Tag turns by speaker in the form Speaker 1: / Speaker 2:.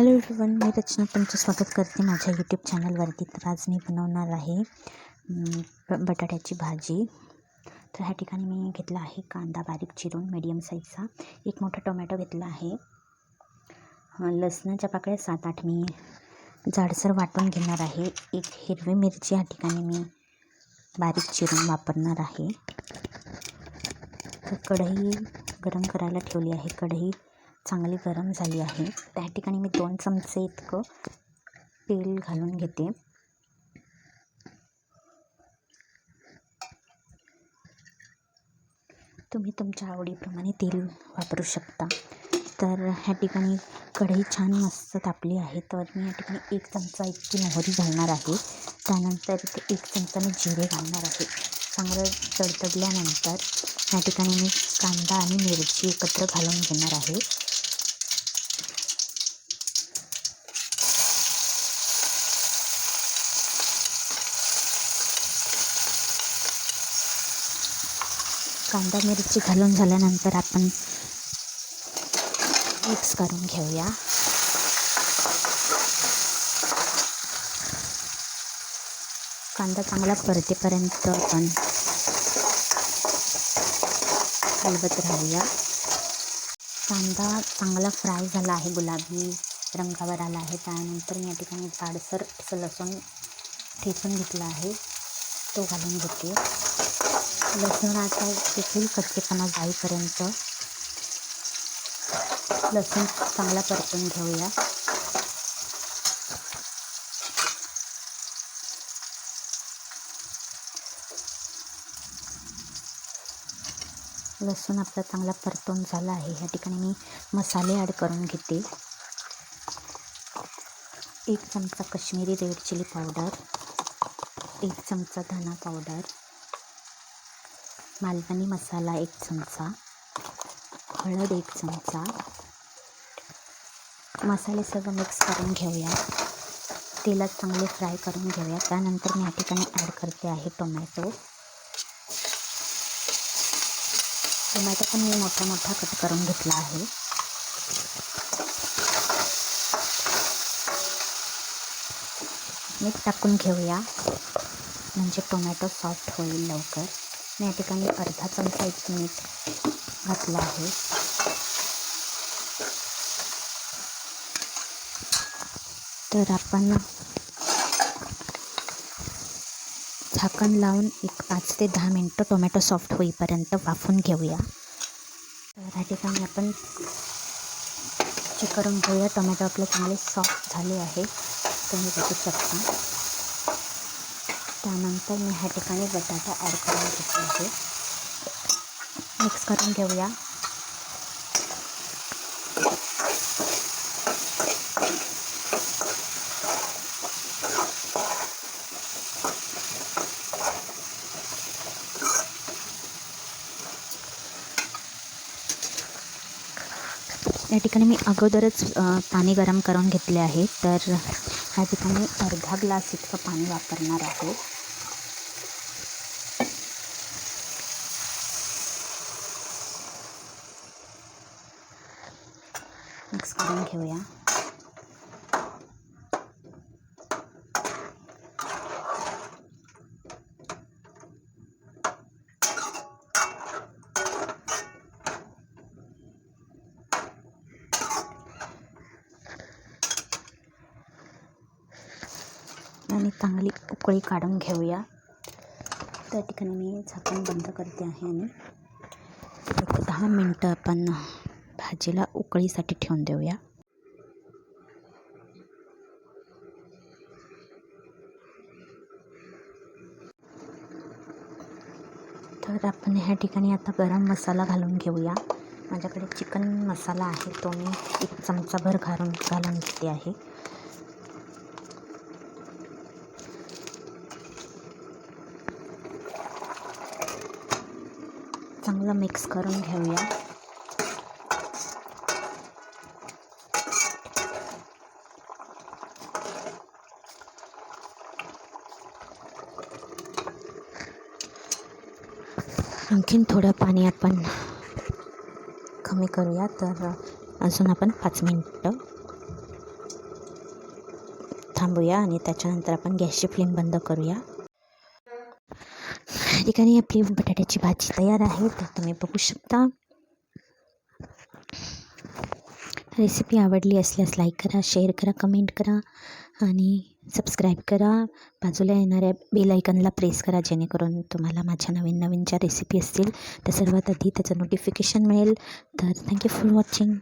Speaker 1: Hello everyone मी रचना तुमचं स्वागत करते माझ्या यूट्यूब चॅनलवरती. तर आज मी बनवणार आहे ब- बटाट्याची भाजी. तर ह्या ठिकाणी मी घेतला आहे कांदा बारीक चिरून मीडियम साईजचा एक मोठा टोमॅटो घेतला आहे. लसणाच्या पाकळ्या सात आठ मी जाडसर वाटून घेणार आहे. एक हिरवी मिरची ह्या ठिकाणी मी बारीक चिरून वापरणार आहे. तर कढई गरम करायला ठेवली आहे. कढई चांगली गरम झाली आहे. त्या ठिकाणी मी दोन चमचे इतकं तेल घालून घेते. तुम्ही तुमच्या आवडीप्रमाणे तेल वापरू शकता. तर ह्या ठिकाणी कढई छान मस्त तापली आहे. तर मी या ठिकाणी एक चमचा इतकी मोहरी घालणार आहे. त्यानंतर इथे एक चमचा मी जिरे घालणार आहे. चांगलं तडतडल्यानंतर या ठिकाणी मी कांदा आणि मिरची एकत्र घालून घेणार आहे. कांदा मिरची घालून झाल्यानंतर आपण मिक्स करून घेऊया. कांदा चांगला परतेपर्यंत आपण हलवत राहूया. कांदा चांगला फ्राय झाला आहे गुलाबी रंगावर आला आहे. त्यानंतर मी या ठिकाणी जाडसर असं लसूण ठेचून घेतला आहे. तो घालून घेते लसूणाचा देखील कच्चेपणा जाईपर्यंत लसूण चांगला परतून घेऊया. लसूण आपला चांगला परतून झाला आहे. ह्या ठिकाणी मी मसाले ॲड करून घेते. एक चमचा कश्मीरी रेड चिली पावडर एक चमचा धना पावडर मालवणी मसाला एक चमचा हळद एक चमचा. मसाले सगळं मिक्स करून घेऊया. तेलात चांगले फ्राय करून घेऊया. त्यानंतर मी या ठिकाणी ॲड करते आहे टोमॅटो टोमॅटो पण मी मोठा मोठा कट करून घेतला आहे. मीठ टाकून घेऊया. म्हणजे टोमॅटो सॉफ्ट होईल लवकर. मी या ठिकाणी अर्धा चमचा एक मीठ घातलं आहे. तर आपण झाकण लावून एक पाच ते दहा मिनटं टोमॅटो सॉफ्ट होईपर्यंत वाफून घेऊया. तर ह्या ठिकाणी आपण चेक करून घेऊया. टोमॅटो आपले चांगले सॉफ्ट झाले आहे. तुम्ही बघू शकता. त्यानंतर मी ह्या ठिकाणी बटाटा ॲड करून घेतला आहे. मिक्स करून घेऊया. या ठिकाणी मी अगोदरच पाणी गरम करून घेतले आहे. तर ह्या ठिकाणी अर्धा ग्लास इतकं पाणी वापरणार आहे. मिक्स करून घेऊया. आणि चांगली उकळी काढून घेऊया. त्या ठिकाणी मी झाकण बंद करते आहे आणि एक दहा मिनटं आपण भाजीला उकळीसाठी ठेवून देऊया. तर आपण ह्या ठिकाणी आता गरम मसाला घालून घेऊया. माझ्याकडे चिकन मसाला आहे तो मी एक चमचाभर घालून घालून घेते आहे. चांगलं मिक्स करून घेऊया. आणखीन थोडं पाणी आपण कमी करूया तर अजून आपण पाच मिनटं थांबूया आणि त्याच्यानंतर आपण गॅसची फ्लेम बंद करूया. ठिकाणी आपली बटाट्याची भाजी तयार आहे तर तुम्ही बघू शकता. रेसिपी आवडली असल्यास लाईक करा शेअर करा कमेंट करा आणि सबस्क्राईब करा. बाजूला येणाऱ्या बेल आयकनला प्रेस करा जेणेकरून तुम्हाला माझ्या नवीन नवीन ज्या रेसिपी असतील त्या सर्वात आधी त्याचं नोटिफिकेशन मिळेल. तर थँक्यू फॉर वॉचिंग